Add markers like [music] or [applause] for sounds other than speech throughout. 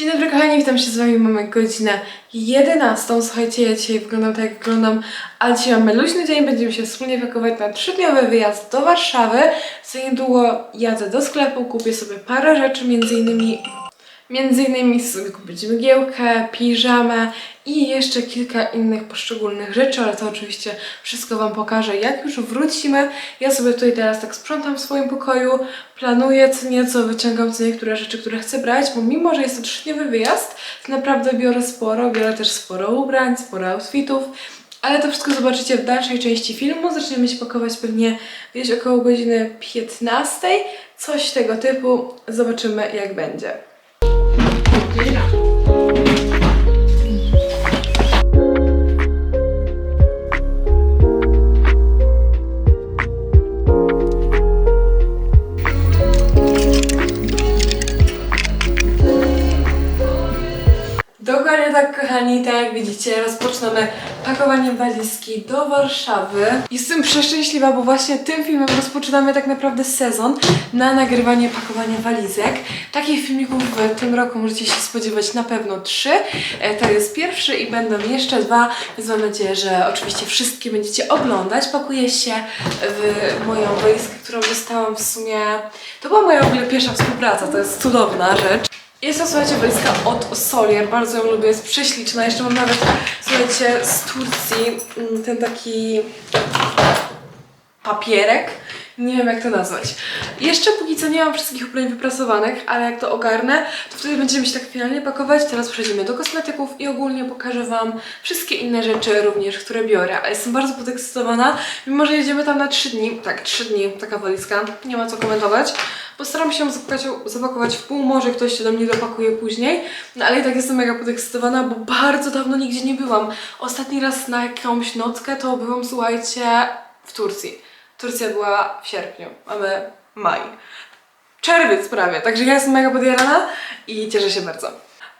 Dzień dobry kochani, witam się z wami, mamy godzinę 11. Słuchajcie, ja dzisiaj wyglądam tak jak wyglądam, ale dzisiaj mamy luźny dzień, będziemy się wspólnie pakować na trzydniowy wyjazd do Warszawy. Za niedługo jadę do sklepu, kupię sobie parę rzeczy, między innymi Między innymi sobie kupić mgiełkę, piżamę i jeszcze kilka innych poszczególnych rzeczy, ale to oczywiście wszystko Wam pokażę, jak już wrócimy. Ja sobie tutaj teraz tak sprzątam w swoim pokoju, planuję co nieco, wyciągam co niektóre rzeczy, które chcę brać, bo mimo, że jest to trzydniowy wyjazd, to naprawdę biorę sporo, biorę też sporo ubrań, sporo outfitów. Ale to wszystko zobaczycie w dalszej części filmu. Zaczniemy się pakować pewnie gdzieś około godziny 15. Coś tego typu. Zobaczymy jak będzie. Tak, jak widzicie, rozpoczynamy pakowanie walizki do Warszawy. Jestem przeszczęśliwa, bo właśnie tym filmem rozpoczynamy tak naprawdę sezon na nagrywanie pakowania walizek. Takich filmików w tym roku możecie się spodziewać na pewno trzy. E, To jest pierwszy i będą jeszcze dwa, więc mam nadzieję, że oczywiście wszystkie będziecie oglądać. Pakuję się w moją walizkę, którą dostałam w sumie... To była moja w ogóle pierwsza współpraca, to jest cudowna rzecz. Jest to, słuchajcie, walizka od Solier, bardzo ją lubię, jest prześliczna. Jeszcze mam nawet, słuchajcie, z Turcji mm, ten taki papierek. Nie wiem jak to nazwać. Jeszcze póki co nie mam wszystkich ubrań wyprasowanych, ale jak to ogarnę, to wtedy będziemy się tak finalnie pakować. Teraz przejdziemy do kosmetyków i ogólnie pokażę Wam wszystkie inne rzeczy również, które biorę. A jestem bardzo podekscytowana, mimo że jedziemy tam na 3 dni. Tak, 3 dni, taka walizka, nie ma co komentować. Postaram się zapakować, zapakować w pół, może ktoś się do mnie dopakuje później, no ale i tak jestem mega podekscytowana, bo bardzo dawno nigdzie nie byłam. Ostatni raz na jakąś nockę to byłam, słuchajcie, w Turcji. Turcja była w sierpniu, mamy maj. Czerwiec prawie, także ja jestem mega podjarana i cieszę się bardzo.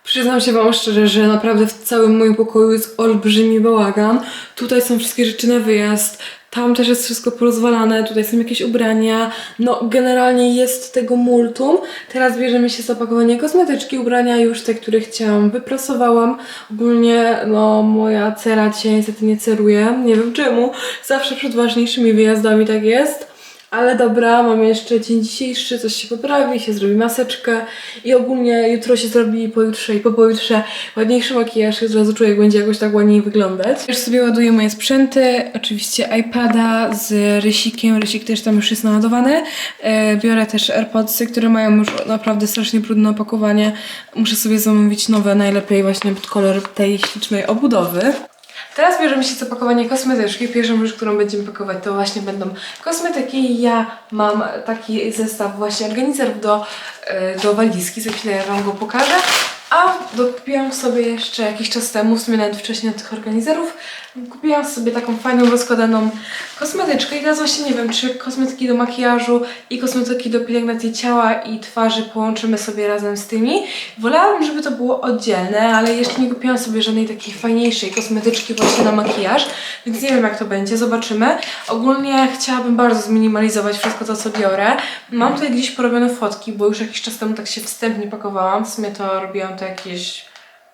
Przyznam się Wam szczerze, że naprawdę w całym moim pokoju jest olbrzymi bałagan. Tutaj są wszystkie rzeczy na wyjazd, tam też jest wszystko porozwalane, tutaj są jakieś ubrania. No, generalnie jest tego multum. Teraz bierzemy się za pakowanie kosmetyczki, ubrania już te, które chciałam, wyprasowałam. Ogólnie, no, moja cera dzisiaj niestety nie ceruje, nie wiem czemu. Zawsze przed ważniejszymi wyjazdami tak jest. Ale dobra, mam jeszcze dzień dzisiejszy, coś się poprawi, się zrobi maseczkę i ogólnie jutro się zrobi, pojutrze i po pojutrze ładniejszy makijaż i od razu czuję, jak będzie jakoś tak ładniej wyglądać. Już sobie ładuję moje sprzęty, oczywiście iPada z rysikiem, rysik też tam już jest naładowany. E, biorę też AirPodsy, które mają już naprawdę strasznie brudne opakowanie. Muszę sobie zamówić nowe, najlepiej właśnie pod kolor tej ślicznej obudowy. Teraz bierzemy się za pakowanie kosmetyczki. Pierwszą rzecz, którą będziemy pakować, to właśnie będą kosmetyki. Ja mam taki zestaw właśnie organizerów do, e, do walizki. Za chwilę Wam go pokażę. A dokupiłam sobie jeszcze jakiś czas temu, w sumie nawet wcześniej od tych organizerów, kupiłam sobie taką fajną, rozkładaną kosmetyczkę i teraz właśnie nie wiem, czy kosmetyki do makijażu i kosmetyki do pielęgnacji ciała i twarzy połączymy sobie razem z tymi. Wolałabym, żeby to było oddzielne, ale jeszcze nie kupiłam sobie żadnej takiej fajniejszej kosmetyczki właśnie na makijaż, więc nie wiem jak to będzie, zobaczymy. Ogólnie chciałabym bardzo zminimalizować wszystko to, co biorę. Mam tutaj gdzieś porobione fotki, bo już jakiś czas temu tak się wstępnie pakowałam, w sumie to robiłam to jakieś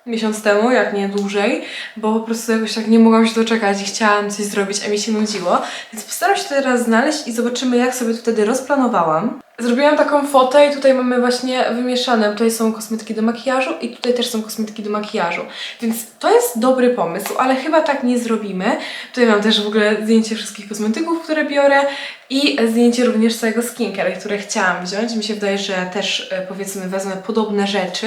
miesiąc temu, jak nie dłużej, bo po prostu jakoś tak nie mogłam się doczekać i chciałam coś zrobić, a mi się nudziło. Więc postaram się to teraz znaleźć i zobaczymy, jak sobie to wtedy rozplanowałam. Zrobiłam taką fotę i tutaj mamy właśnie wymieszane. Tutaj są kosmetyki do makijażu i tutaj też są kosmetyki do makijażu. Więc to jest dobry pomysł, ale chyba tak nie zrobimy. Tutaj mam też w ogóle zdjęcie wszystkich kosmetyków, które biorę i zdjęcie również całego skincare, które chciałam wziąć. Mi się wydaje, że też e, powiedzmy wezmę podobne rzeczy.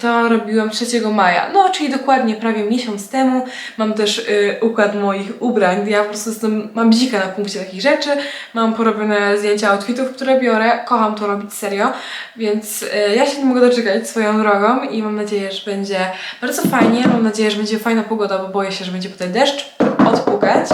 To robiłam 3 maja, no czyli dokładnie prawie miesiąc temu. Mam też y, układ moich ubrań. Ja po prostu jestem, mam bzika na punkcie takich rzeczy. Mam porobione zdjęcia outfitów, które biorę. Kocham to robić serio, więc y, ja się nie mogę doczekać swoją drogą i mam nadzieję, że będzie bardzo fajnie. Mam nadzieję, że będzie fajna pogoda, bo boję się, że będzie tutaj deszcz odpukać.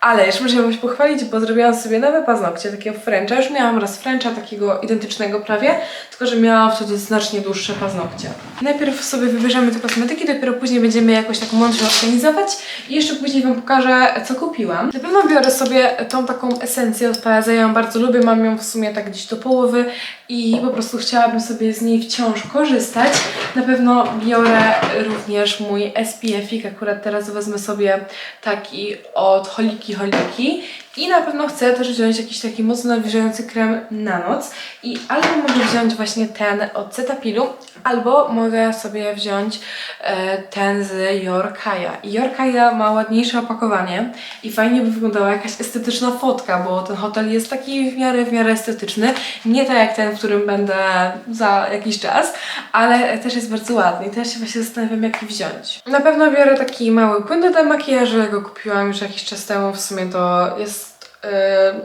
Ale jeszcze muszę się pochwalić, bo zrobiłam sobie nowe paznokcie, takiego Frencha. Już miałam raz Frencha, takiego identycznego prawie, tylko że miałam wtedy znacznie dłuższe paznokcie. Najpierw sobie wybierzemy te kosmetyki, dopiero później będziemy jakoś tak mądrze organizować i jeszcze później Wam pokażę, co kupiłam. Na pewno biorę sobie tą taką esencję od Pałaza, ja ją bardzo lubię, mam ją w sumie tak gdzieś do połowy i po prostu chciałabym sobie z niej wciąż korzystać. Na pewno biorę również mój SPF-ik, akurat teraz wezmę sobie taki od Holiki Holiki i na pewno chcę też wziąć jakiś taki mocno nawilżający krem na noc i albo mogę wziąć właśnie ten od Cetapilu, albo mogę sobie wziąć e, ten z Yorkaya. I Yorkaya ma ładniejsze opakowanie i fajnie by wyglądała jakaś estetyczna fotka, bo ten hotel jest taki w miarę, w miarę estetyczny. Nie tak jak ten, w którym będę za jakiś czas, ale też jest bardzo ładny i teraz się właśnie zastanawiam, jaki wziąć. Na pewno biorę taki mały płyn do makijażu, ja go kupiłam już jakiś czas temu, w sumie to jest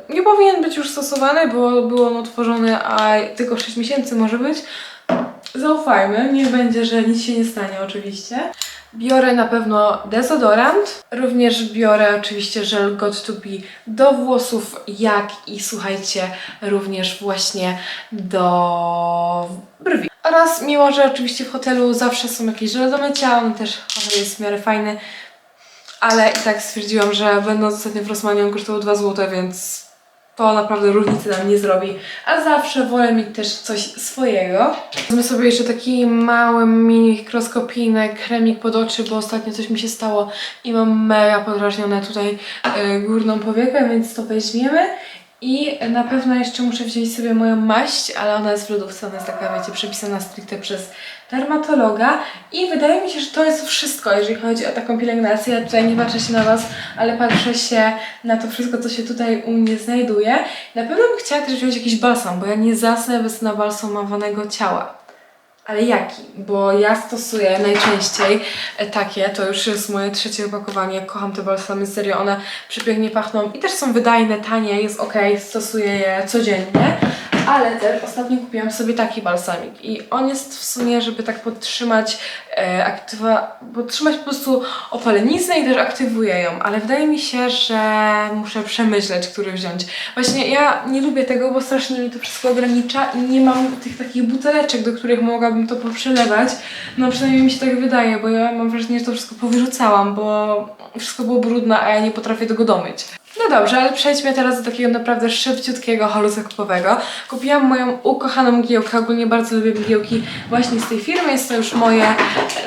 Yy, nie powinien być już stosowany, bo był on utworzony, a tylko 6 miesięcy może być. Zaufajmy, nie będzie, że nic się nie stanie oczywiście. Biorę na pewno dezodorant, również biorę oczywiście żel Got To Be do włosów, jak i słuchajcie, również właśnie do brwi. Oraz mimo, że oczywiście w hotelu zawsze są jakieś żele do mycia, on też jest w miarę fajny, ale i tak stwierdziłam, że będąc ostatnio w Rossmanie on kosztował 2 zł, więc to naprawdę różnicy nam nie zrobi. A zawsze wolę mieć też coś swojego. Wezmę sobie jeszcze taki mały mikroskopijny kremik pod oczy, bo ostatnio coś mi się stało i mam mega podrażnione tutaj e, górną powiekę, więc to weźmiemy. I na pewno jeszcze muszę wziąć sobie moją maść, ale ona jest w lodówce, ona jest taka, wiecie, przepisana stricte przez dermatologa. I wydaje mi się, że to jest wszystko, jeżeli chodzi o taką pielęgnację. Ja tutaj nie patrzę się na Was, ale patrzę się na to wszystko, co się tutaj u mnie znajduje. Na pewno bym chciała też wziąć jakiś balsam, bo ja nie zasnę bez nabalsamowanego ciała. Ale jaki? Bo ja stosuję najczęściej e, takie, to już jest moje trzecie opakowanie, kocham te balsamy, serio, one przepięknie pachną i też są wydajne, tanie, jest ok, stosuję je codziennie. Ale też ostatnio kupiłam sobie taki balsamik i on jest w sumie, żeby tak podtrzymać e, aktywa, podtrzymać po prostu opaleniznę i też aktywuje ją, ale wydaje mi się, że muszę przemyśleć, który wziąć. Właśnie ja nie lubię tego, bo strasznie mi to wszystko ogranicza i nie mam tych takich buteleczek, do których mogłabym to poprzelewać. No przynajmniej mi się tak wydaje, bo ja mam wrażenie, że to wszystko powyrzucałam, bo wszystko było brudne, a ja nie potrafię tego domyć. No dobrze, ale przejdźmy teraz do takiego naprawdę szybciutkiego holu zakupowego. Kupiłam moją ukochaną mgiełkę, ogólnie bardzo lubię mgiełki właśnie z tej firmy. Jest to już moje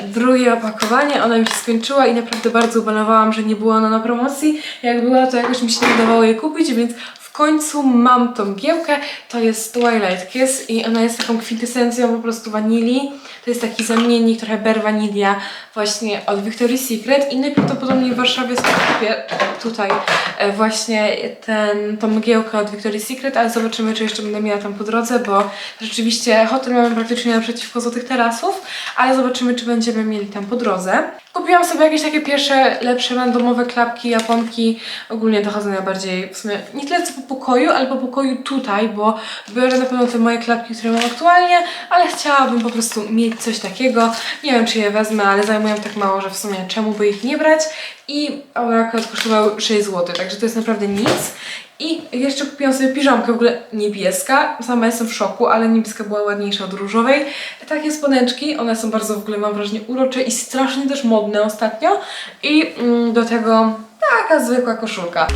drugie opakowanie, ona mi się skończyła i naprawdę bardzo ubolewałam, że nie była ona na promocji. Jak była, to jakoś mi się nie udawało jej kupić, więc w końcu mam tą mgiełkę. To jest Twilight Kiss i ona jest taką kwintesencją po prostu wanilii. To jest taki zamiennik, trochę ber wanilia właśnie od Victoria's Secret i najprawdopodobniej w Warszawie sobie kupię tutaj e, właśnie ten, tą mgiełkę od Victoria's Secret, ale zobaczymy, czy jeszcze będę miała tam po drodze, bo rzeczywiście hotel mamy praktycznie naprzeciwko Złotych Tarasów, ale zobaczymy, czy będziemy mieli tam po drodze. Kupiłam sobie jakieś takie pierwsze, lepsze, randomowe klapki, japonki, ogólnie do chodzenia bardziej w sumie nie tyle co po pokoju, ale po pokoju tutaj, bo biorę na pewno te moje klapki, które mam aktualnie, ale chciałabym po prostu mieć coś takiego. Nie wiem, czy je wezmę, ale zajmują tak mało, że w sumie czemu by ich nie brać. I one akurat kosztowały 6 zł, także to jest naprawdę nic. I jeszcze kupiłam sobie piżamkę, w ogóle niebieska. Sama jestem w szoku, ale niebieska była ładniejsza od różowej. Takie spodeczki, one są bardzo w ogóle, mam wrażenie, urocze i strasznie też modne ostatnio. I mm, do tego taka zwykła koszulka.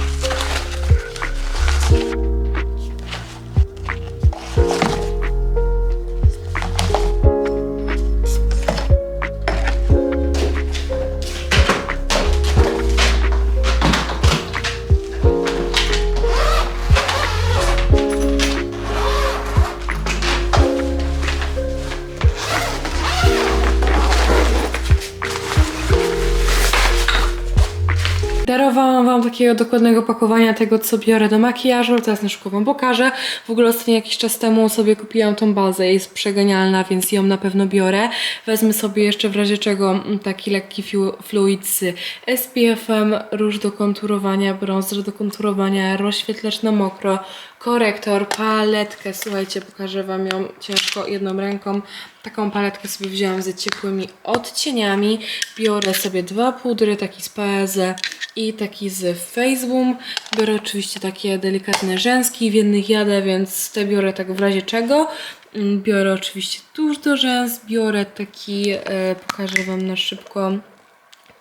Wam takiego dokładnego pakowania tego, co biorę do makijażu. Teraz na szybko Wam pokażę. W ogóle ostatnio jakiś czas temu sobie kupiłam tą bazę. Jest przegenialna, więc ją na pewno biorę. Wezmę sobie jeszcze w razie czego mm, taki lekki fluid z SPF-em, róż do konturowania, bronzer do konturowania, rozświetlacz na mokro korektor, paletkę. Słuchajcie, pokażę Wam ją ciężko jedną ręką. Taką paletkę sobie wzięłam ze ciepłymi odcieniami. Biorę sobie dwa pudry, taki z Paese i taki z Faceboom. Biorę oczywiście takie delikatne rzęski, w jednych jadę, więc te biorę tak w razie czego. Mm, Biorę oczywiście tuż do rzęs, biorę taki, e, pokażę Wam na szybko,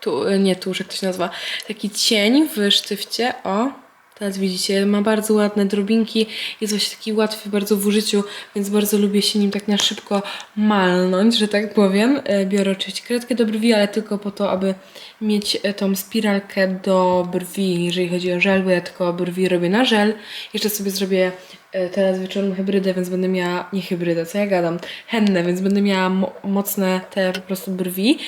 tu, e, nie tuż, jak to się nazywa, taki cień w sztywcie, o, teraz widzicie, ma bardzo ładne drobinki, jest właśnie taki łatwy bardzo w użyciu, więc bardzo lubię się nim tak na szybko malnąć, że tak powiem. E, Biorę oczywiście kredkę do brwi, ale tylko po to, aby mieć e, tą spiralkę do brwi, jeżeli chodzi o żel, bo ja tylko brwi robię na żel. Jeszcze sobie zrobię e, teraz wieczorem hybrydę, więc będę miała, nie hybrydę, co ja gadam, hennę, więc będę miała mo mocne te po prostu brwi.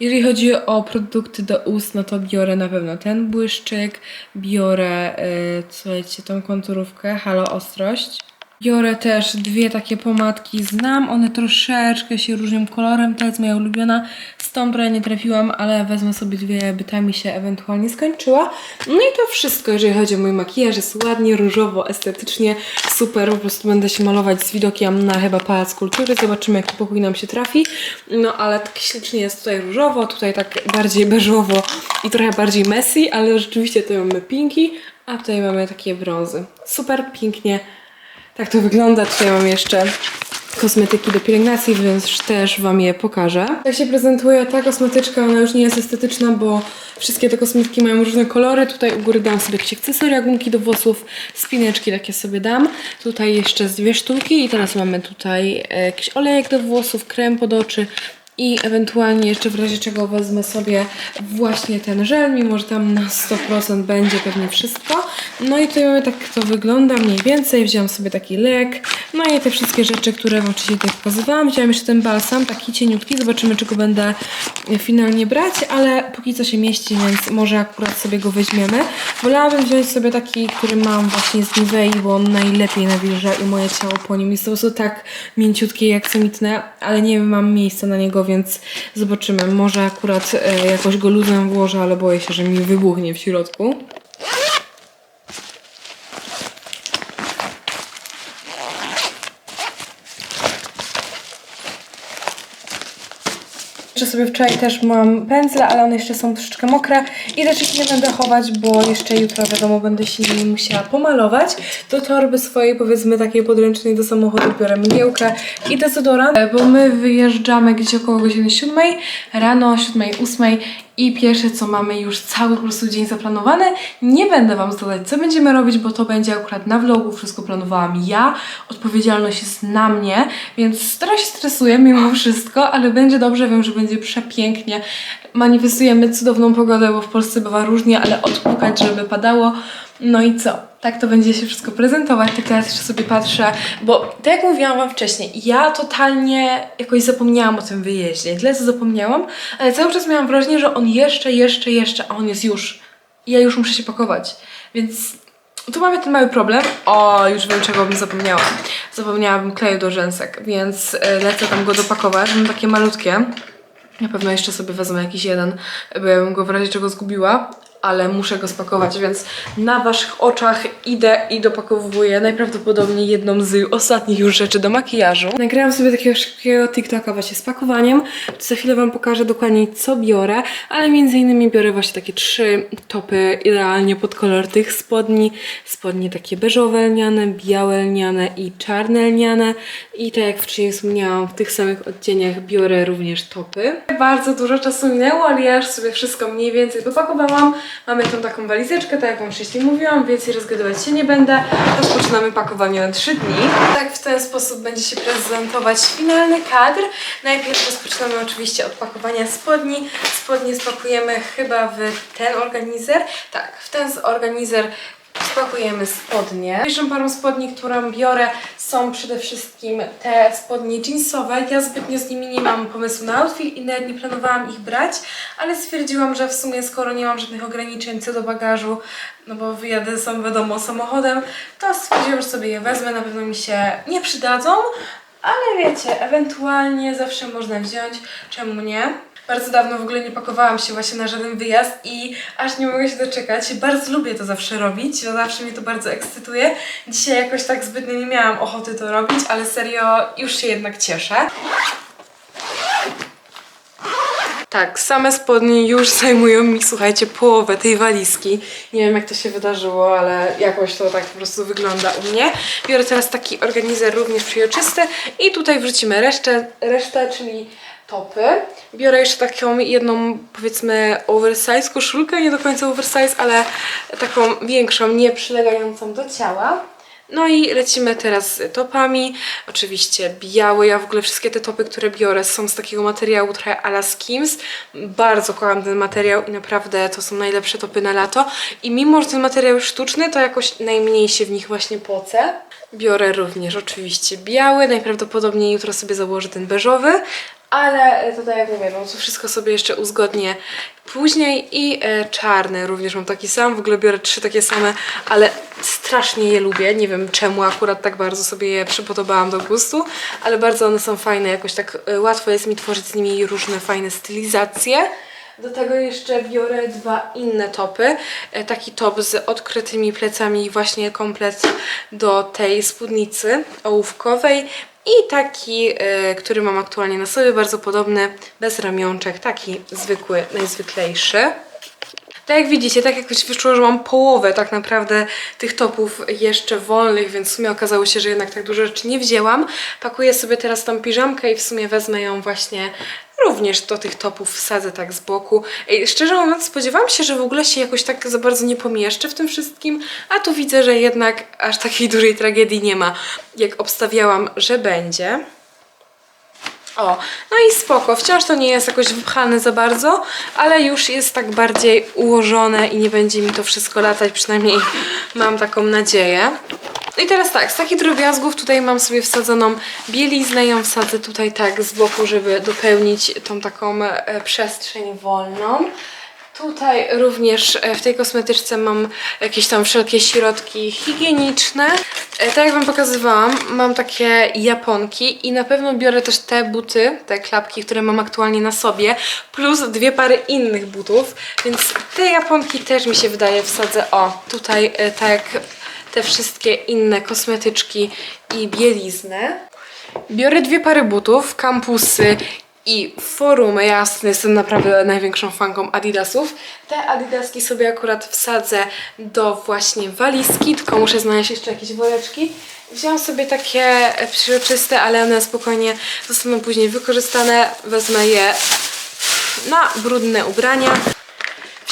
Jeżeli chodzi o produkty do ust, no to biorę na pewno ten błyszczyk, biorę, yy, słuchajcie, tą konturówkę, Halo Ostrość. Biorę też dwie takie pomadki, znam, one troszeczkę się różnią kolorem, ta jest moja ulubiona, z tą nie trafiłam, ale wezmę sobie dwie, by ta mi się ewentualnie skończyła. No i to wszystko, jeżeli chodzi o mój makijaż, jest ładnie, różowo, estetycznie, super, po prostu będę się malować z widokiem na chyba Pałac Kultury, zobaczymy jaki pokój nam się trafi, no ale tak ślicznie jest tutaj różowo, tutaj tak bardziej beżowo i trochę bardziej messy, ale rzeczywiście tutaj mamy pinki, a tutaj mamy takie brązy. Super, pięknie, tak to wygląda. Tutaj mam jeszcze kosmetyki do pielęgnacji, więc też Wam je pokażę. Jak się prezentuje ta kosmetyczka, ona już nie jest estetyczna, bo wszystkie te kosmetyki mają różne kolory. Tutaj u góry dam sobie jakieś akcesoria, gumki do włosów, spineczki takie sobie dam. Tutaj jeszcze dwie sztuki i teraz mamy tutaj e, jakiś olejek do włosów, krem pod oczy, i ewentualnie jeszcze w razie czego wezmę sobie właśnie ten żel, mimo że tam na 100% będzie pewnie wszystko. No i tutaj mamy tak to wygląda mniej więcej. Wziąłam sobie taki lek, no i te wszystkie rzeczy, które Wam wcześniej tutaj pokazywałam. Wziąłam jeszcze ten balsam, taki cieniutki, zobaczymy czego będę finalnie brać, ale póki co się mieści, więc może akurat sobie go weźmiemy. Wolałabym wziąć sobie taki, który mam właśnie z Nivei, bo on najlepiej nawilża i moje ciało po nim jest po prostu tak mięciutkie i aksamitne, ale nie mam miejsca na niego, więc zobaczymy. Może akurat e, jakoś go luzem włożę, ale boję się, że mi wybuchnie w środku. Jeszcze sobie wczoraj też mam pędzle, ale one jeszcze są troszeczkę mokre i też ich nie będę chować, bo jeszcze jutro wiadomo będę się nimi musiała pomalować. Do torby swojej powiedzmy takiej podręcznej do samochodu biorę mgiełkę i dezodorant, bo my wyjeżdżamy gdzieś około godziny 7 rano, 7, 8 i pierwsze co mamy już cały po prostu dzień zaplanowany. Nie będę Wam zdradzać co będziemy robić, bo to będzie akurat na vlogu, wszystko planowałam ja. Odpowiedzialność jest na mnie, więc trochę się stresuję mimo wszystko, ale będzie dobrze, wiem, że będzie przepięknie. Manifestujemy cudowną pogodę, bo w Polsce bywa różnie, ale odpukać, żeby padało. No i co? Tak to będzie się wszystko prezentować. Tak teraz jeszcze sobie patrzę, bo tak jak mówiłam Wam wcześniej, ja totalnie jakoś zapomniałam o tym wyjeździe. Tyle co zapomniałam, ale cały czas miałam wrażenie, że on jeszcze, jeszcze, jeszcze, a on jest już. I ja już muszę się pakować. Więc tu mamy ten mały problem. O, już wiem czego bym zapomniała. Zapomniałabym kleju do rzęsek, więc e, lecę tam go dopakować. Mam takie malutkie. Na pewno jeszcze sobie wezmę jakiś jeden, bo ja bym go w razie czego zgubiła, ale muszę go spakować, więc na waszych oczach idę i dopakowuję najprawdopodobniej jedną z ostatnich już rzeczy do makijażu. Nagrałam sobie takiego szybkiego TikToka właśnie z pakowaniem. Za chwilę wam pokażę dokładnie co biorę, ale między innymi biorę właśnie takie trzy topy idealnie pod kolor tych spodni. Spodnie takie beżowe lniane, białe lniane i czarne lniane. I tak jak wcześniej wspomniałam, w tych samych odcieniach biorę również topy. Bardzo dużo czasu minęło, ale ja już sobie wszystko mniej więcej dopakowałam. Mamy tą taką walizeczkę, tak jak Wam wcześniej mówiłam, więcej rozgadywać się nie będę. Rozpoczynamy pakowanie na 3 dni. Tak w ten sposób będzie się prezentować finalny kadr. Najpierw rozpoczynamy oczywiście od pakowania spodni. Spodnie spakujemy chyba w ten organizer. Tak, w ten organizer spakujemy spodnie. Pierwszą parą spodni, którą biorę są przede wszystkim te spodnie jeansowe. Ja zbytnio z nimi nie mam pomysłu na outfit i nawet nie planowałam ich brać, ale stwierdziłam, że w sumie skoro nie mam żadnych ograniczeń co do bagażu, no bo wyjadę sam wiadomo samochodem, to stwierdziłam, że sobie je wezmę, na pewno mi się nie przydadzą. Ale wiecie, ewentualnie zawsze można wziąć, czemu nie? Bardzo dawno w ogóle nie pakowałam się właśnie na żaden wyjazd i aż nie mogę się doczekać. Bardzo lubię to zawsze robić, zawsze mnie to bardzo ekscytuje. Dzisiaj jakoś tak zbytnio nie miałam ochoty to robić, ale serio już się jednak cieszę. Tak, same spodnie już zajmują mi, słuchajcie, połowę tej walizki. Nie wiem, jak to się wydarzyło, ale jakoś to tak po prostu wygląda u mnie. Biorę teraz taki organizer również przejrzysty i tutaj wrzucimy resztę, resztę czyli topy. Biorę jeszcze taką jedną, powiedzmy, oversize koszulkę, nie do końca oversize, ale taką większą, nie przylegającą do ciała. No i lecimy teraz z topami. Oczywiście białe. Ja w ogóle wszystkie te topy, które biorę są z takiego materiału trochę ala Skims. Bardzo kocham ten materiał i naprawdę to są najlepsze topy na lato. I mimo, że ten materiał sztuczny, to jakoś najmniej się w nich właśnie pocę. Biorę również oczywiście biały. Najprawdopodobniej jutro sobie założę ten beżowy. Ale to tak jak mówię, no to wszystko sobie jeszcze uzgodnię później i e, czarny również mam taki sam, w ogóle biorę trzy takie same, ale strasznie je lubię, nie wiem czemu akurat tak bardzo sobie je przypodobałam do gustu, ale bardzo one są fajne, jakoś tak e, łatwo jest mi tworzyć z nimi różne fajne stylizacje. Do tego jeszcze biorę dwa inne topy. E, Taki top z odkrytymi plecami właśnie komplet do tej spódnicy ołówkowej. I taki, e, który mam aktualnie na sobie, bardzo podobny, bez ramionczek, taki zwykły, najzwyklejszy. Tak jak widzicie, tak jakoś wyszło, że mam połowę tak naprawdę tych topów jeszcze wolnych, więc w sumie okazało się, że jednak tak dużo rzeczy nie wzięłam. Pakuję sobie teraz tą piżamkę i w sumie wezmę ją właśnie również do tych topów, wsadzę tak z boku. Ej, szczerze mówiąc, spodziewałam się, że w ogóle się jakoś tak za bardzo nie pomieszczę w tym wszystkim, a tu widzę, że jednak aż takiej dużej tragedii nie ma, jak obstawiałam, że będzie. O, no i spoko. Wciąż to nie jest jakoś wypchane za bardzo, ale już jest tak bardziej ułożone i nie będzie mi to wszystko latać, przynajmniej mam taką nadzieję. No i teraz tak, z takich drobiazgów tutaj mam sobie wsadzoną bieliznę, ją wsadzę tutaj tak z boku, żeby dopełnić tą taką e, przestrzeń wolną. Tutaj również e, w tej kosmetyczce mam jakieś tam wszelkie środki higieniczne. E, Tak jak Wam pokazywałam, mam takie japonki i na pewno biorę też te buty, te klapki, które mam aktualnie na sobie, plus dwie pary innych butów, więc te japonki też mi się wydaje wsadzę, o, tutaj e, tak te wszystkie inne kosmetyczki i bieliznę. Biorę dwie pary butów, kampusy i forumy. Ja jestem naprawdę największą fanką Adidasów. Te Adidaski sobie akurat wsadzę do właśnie walizki, tylko muszę znaleźć jeszcze jakieś woreczki. Wziąłam sobie takie e, przezroczyste, ale one spokojnie zostaną później wykorzystane. Wezmę je na brudne ubrania.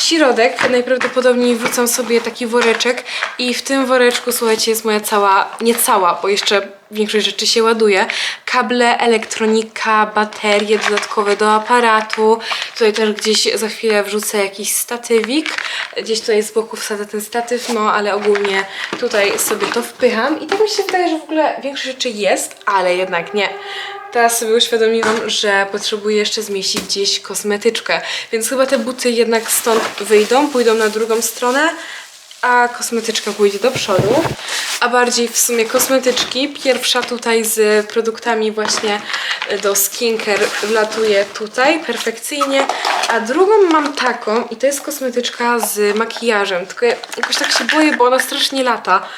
Środek najprawdopodobniej wrzucam sobie taki woreczek i w tym woreczku, słuchajcie, jest moja cała, nie cała, bo jeszcze większość rzeczy się ładuje. Kable, elektronika, baterie dodatkowe do aparatu. Tutaj też gdzieś za chwilę wrzucę jakiś statywik. Gdzieś tutaj z boku wsadzę ten statyw, no ale ogólnie tutaj sobie to wpycham. I tak mi się wydaje, że w ogóle większość rzeczy jest, ale jednak nie. Teraz sobie uświadomiłam, że potrzebuję jeszcze zmieścić gdzieś kosmetyczkę, więc chyba te buty jednak stąd wyjdą, pójdą na drugą stronę, a kosmetyczka pójdzie do przodu, a bardziej w sumie kosmetyczki. Pierwsza tutaj z produktami właśnie do skincare wlatuje tutaj perfekcyjnie, a drugą mam taką i to jest kosmetyczka z makijażem, tylko ja jakoś tak się boję, bo ona strasznie lata,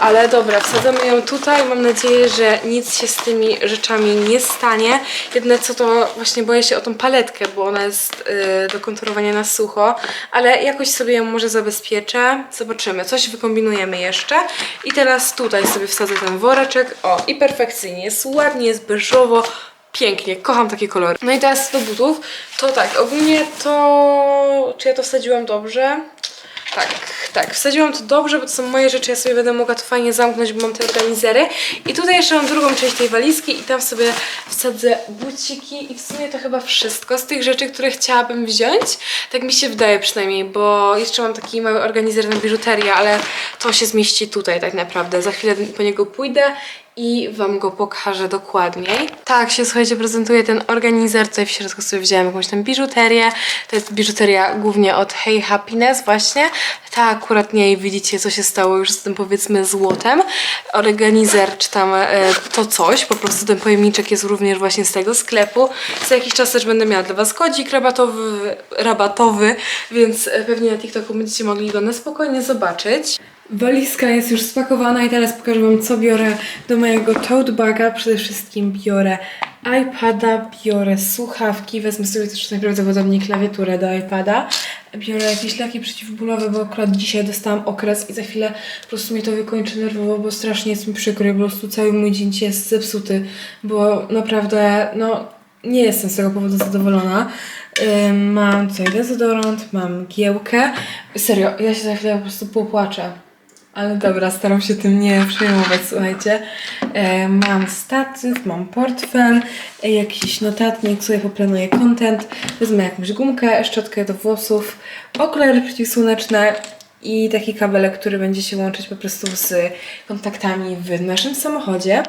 ale dobra, wsadzamy ją tutaj, mam nadzieję, że nic się z tymi rzeczami nie stanie. Jedyne co to właśnie boję się o tą paletkę, bo ona jest yy, do konturowania na sucho, ale jakoś sobie ją może zabezpieczę. Zobaczymy, coś wykombinujemy jeszcze. I teraz tutaj sobie wsadzę ten woreczek. O, i perfekcyjnie, jest ładnie, jest beżowo. Pięknie, kocham takie kolory. No i teraz do butów. To tak, ogólnie to... Czy ja to wsadziłam dobrze? Tak, tak, wsadziłam to dobrze, bo to są moje rzeczy, ja sobie będę mogła to fajnie zamknąć, bo mam te organizery. I tutaj jeszcze mam drugą część tej walizki i tam sobie wsadzę buciki i w sumie to chyba wszystko z tych rzeczy, które chciałabym wziąć. Tak mi się wydaje przynajmniej, bo jeszcze mam taki mały organizer na biżuterię, ale to się zmieści tutaj tak naprawdę. Za chwilę po niego pójdę i Wam go pokażę dokładniej. Tak się, słuchajcie, prezentuje ten organizer. Tutaj w środku sobie wzięłam jakąś tam biżuterię. To jest biżuteria głównie od Hey Happiness właśnie. Ta akurat nie widzicie, co się stało już z tym powiedzmy złotem. Organizer, czy tam e, to coś, po prostu ten pojemniczek jest również właśnie z tego sklepu. Za jakiś czas też będę miała dla Was kodzik rabatowy, rabatowy więc e, pewnie na TikToku będziecie mogli go na spokojnie zobaczyć. Walizka jest już spakowana i teraz pokażę Wam, co biorę do mojego tote baga. Przede wszystkim biorę iPada, biorę słuchawki, wezmę sobie też najprawdopodobniej klawiaturę do iPada. Biorę jakieś leki przeciwbólowe, bo akurat dzisiaj dostałam okres i za chwilę po prostu mnie to wykończy nerwowo, bo strasznie jest mi przykro po prostu cały mój dzień jest zepsuty, bo naprawdę, no, nie jestem z tego powodu zadowolona. Mam tutaj dezodorant, mam giełkę. Serio, ja się za chwilę po prostu popłaczę. Ale dobra, staram się tym nie przejmować, słuchajcie. E, mam statyw, mam portfel, e, jakiś notatnik, sobie poplanuję content, wezmę jakąś gumkę, szczotkę do włosów, okulary przeciwsłoneczne i taki kabelek, który będzie się łączyć po prostu z kontaktami w naszym samochodzie.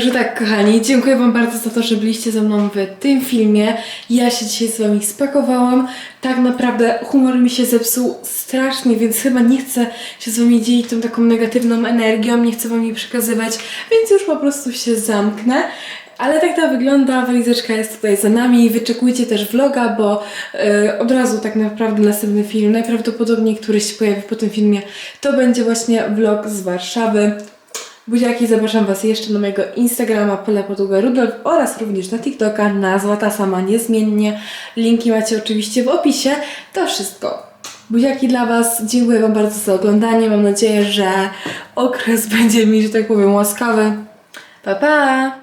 Także tak, kochani, dziękuję Wam bardzo za to, że byliście ze mną w tym filmie. Ja się dzisiaj z Wami spakowałam. Tak naprawdę humor mi się zepsuł strasznie, więc chyba nie chcę się z Wami dzielić tą taką negatywną energią, nie chcę Wam jej przekazywać, więc już po prostu się zamknę. Ale tak to wygląda, walizeczka jest tutaj za nami. Wyczekujcie też vloga, bo e, od razu tak naprawdę następny film, najprawdopodobniej któryś się pojawi po tym filmie, to będzie właśnie vlog z Warszawy. Buziaki, zapraszam Was jeszcze na mojego Instagrama Pola Podługa Rudolf oraz również na TikToka nazwa ta sama niezmiennie. Linki macie oczywiście w opisie. To wszystko. Buziaki dla Was. Dziękuję Wam bardzo za oglądanie. Mam nadzieję, że okres [laughs] będzie mi, że tak powiem, łaskawy. Pa, pa!